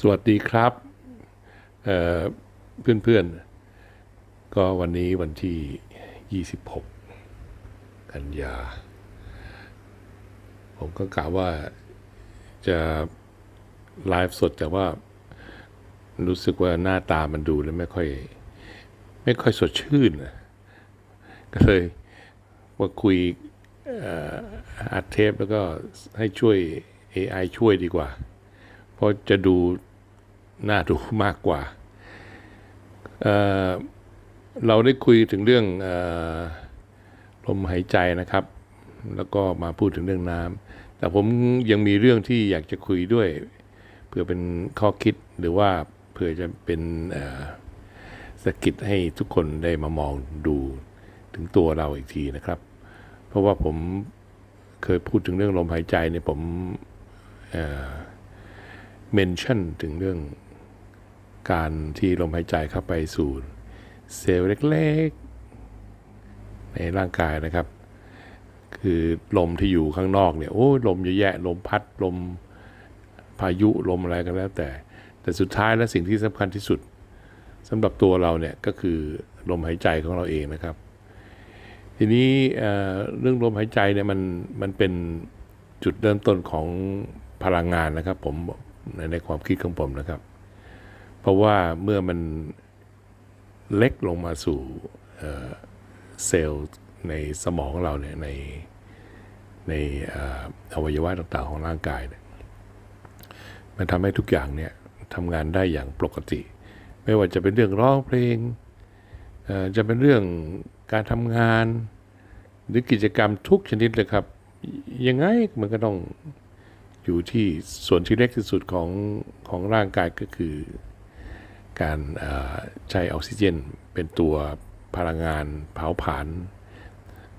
สวัสดีครับเเพื่อนๆ ก็วันนี้วันที่ 26 กันยา ผมก็กะว่าจะไลฟ์สดแต่ว่ารู้สึกว่าหน้าตามันดูแล้วไม่ค่อย ไม่ค่อยสดชื่น ก็เลยมาคุยอัดเทปแล้วก็ให้ช่วย AI ช่วยดีกว่า เพราะจะดู น่าดูมากกว่าเเราได้คุยถึงเรื่องอลมหายใจนะครับ แล้วก็มาพูดถึงเรื่องน้ำแต่ผมยังมีเรื่องที่อยากจะคุยด้วย เพื่อเป็นข้อคิดหรือว่าเพื่อจะเป็นสกิดให้ทุกคนได้มามองดูถึงตัวเราอีกทีนะครับ เพราะว่าผมเคยพูดถึงเรื่องลมหายใจเนี่ยผมเมนชั่นถึงเรื่อง การที่ลมหายใจเข้าไปสู่เซลล์เล็กๆ ในร่างกายนะครับ คือลมที่อยู่ข้างนอกเนี่ยโอ้ลมเยอะแยะลมพัดลมพายุลมอะไรก็แล้วแต่ แต่สุดท้ายและสิ่งที่สำคัญที่สุดสำหรับตัวเราเนี่ยก็คือลมหายใจของเราเองนะครับ ทีนี้เอ่อเรื่องลมหายใจเนี่ยมันมันเป็นจุดเริ่มต้นของพลังงานนะครับ ผมในในความคิดของผมนะครับ เพราะว่าเมื่อมันเล็กลงมาสู่เซลล์ในสมองของเราเนี่ยในในอวัยวะต่างๆของร่างกายเนี่ยมันทำให้ทุกอย่างเนี่ยทำงานได้อย่างปกติ ไม่ว่าจะเป็นเรื่องร้องเพลงจะเป็นเรื่องการทำงาน หรือกิจกรรมทุกชนิดเลยครับ ยังไงมันก็ต้องอยู่ที่ส่วนที่เล็กที่สุดของของร่างกายก็คือ การใช้ออกซิเจน เป็นตัวพลังงานเผาผลาญ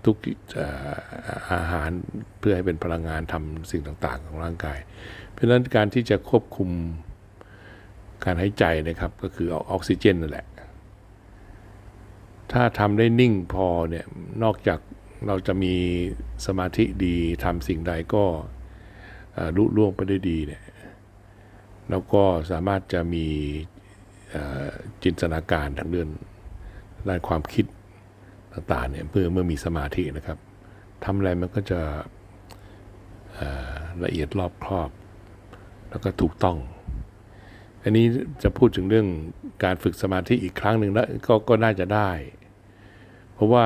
ทุกอาหารเพื่อให้เป็นพลังงานทำสิ่งต่างๆ ของร่างกาย เพราะฉะนั้นการที่จะควบคุมการหายใจนะครับก็คือเอาออกซิเจนนั่นแหละ ถ้าทำได้นิ่งพอเนี่ยนอกจากเราจะมีสมาธิดีทำสิ่งใดก็เอ่ล่วงไปได้ดีเนี่ยแล้วก็สามารถจะมี จินตนาการทางเรื่องด้านความคิดต่างๆเนี่ยเมื่อเมื่อมีสมาธินะครับทำอะไรมันก็จะละเอียดรอบครอบ แล้วก็ถูกต้อง อันนี้จะพูดถึงเรื่องการฝึกสมาธิอีกครั้งหนึ่งแล้วก็ก็น่าจะได้ เพราะว่า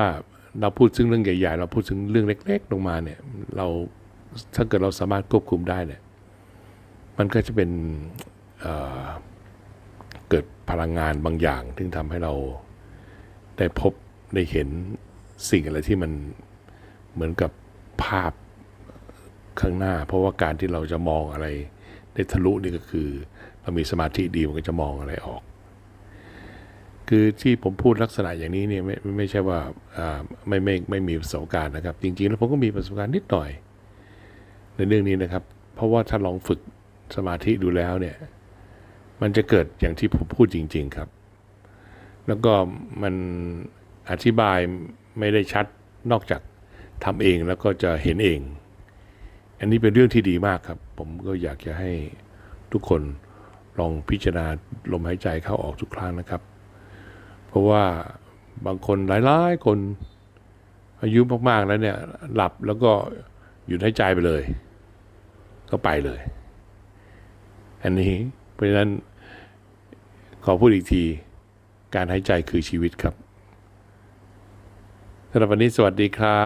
เราพูดถึงเรื่องใหญ่ๆ เราพูดถึงเรื่องเล็ก ๆ ลงมาเนี่ยเราถ้าเกิดเราสามารถควบคุมได้เนี่ยมันก็จะเป็น เกิดพลังงานบางอย่างที่ทำให้เราได้พบได้เห็นสิ่งอะไรที่มันเหมือนกับภาพข้างหน้า เพราะว่าการที่เราจะมองอะไรได้ทะลุนี่ก็คือ เรามีสมาธิดีมันก็จะมองอะไรออก คือที่ผมพูดลักษณะอย่างนี้เนี่ยไม่ไม่ไม่ใช่ว่าอ่าไม่ไม่ไม่มีประสบการณ์นะครับ จริงๆแล้วผมก็มีประสบการณ์นิดหน่อย ในเรื่องนี้นะครับ เพราะว่าถ้าลองฝึกสมาธิดูแล้วเนี่ย มันจะเกิดอย่างที่ผมพูดจริง ๆครับ แล้วก็มันอธิบายไม่ได้ชัดนอกจากทำเองแล้วก็จะเห็นเอง อันนี้เป็นเรื่องที่ดีมากครับ ผมก็อยากจะให้ทุกคนลองพิจารณาลมหายใจเข้าออกทุกครั้งนะครับ เพราะว่าบางคนหลายๆคนอายุมากๆแล้วเนี่ยหลับแล้วก็หยุดหายใจไปเลย ก็ไปเลย อันนี้เพราะฉะนั้น ขอพูดอีกที การหายใจคือชีวิตครับสำหรับวันนี้สวัสดีครับ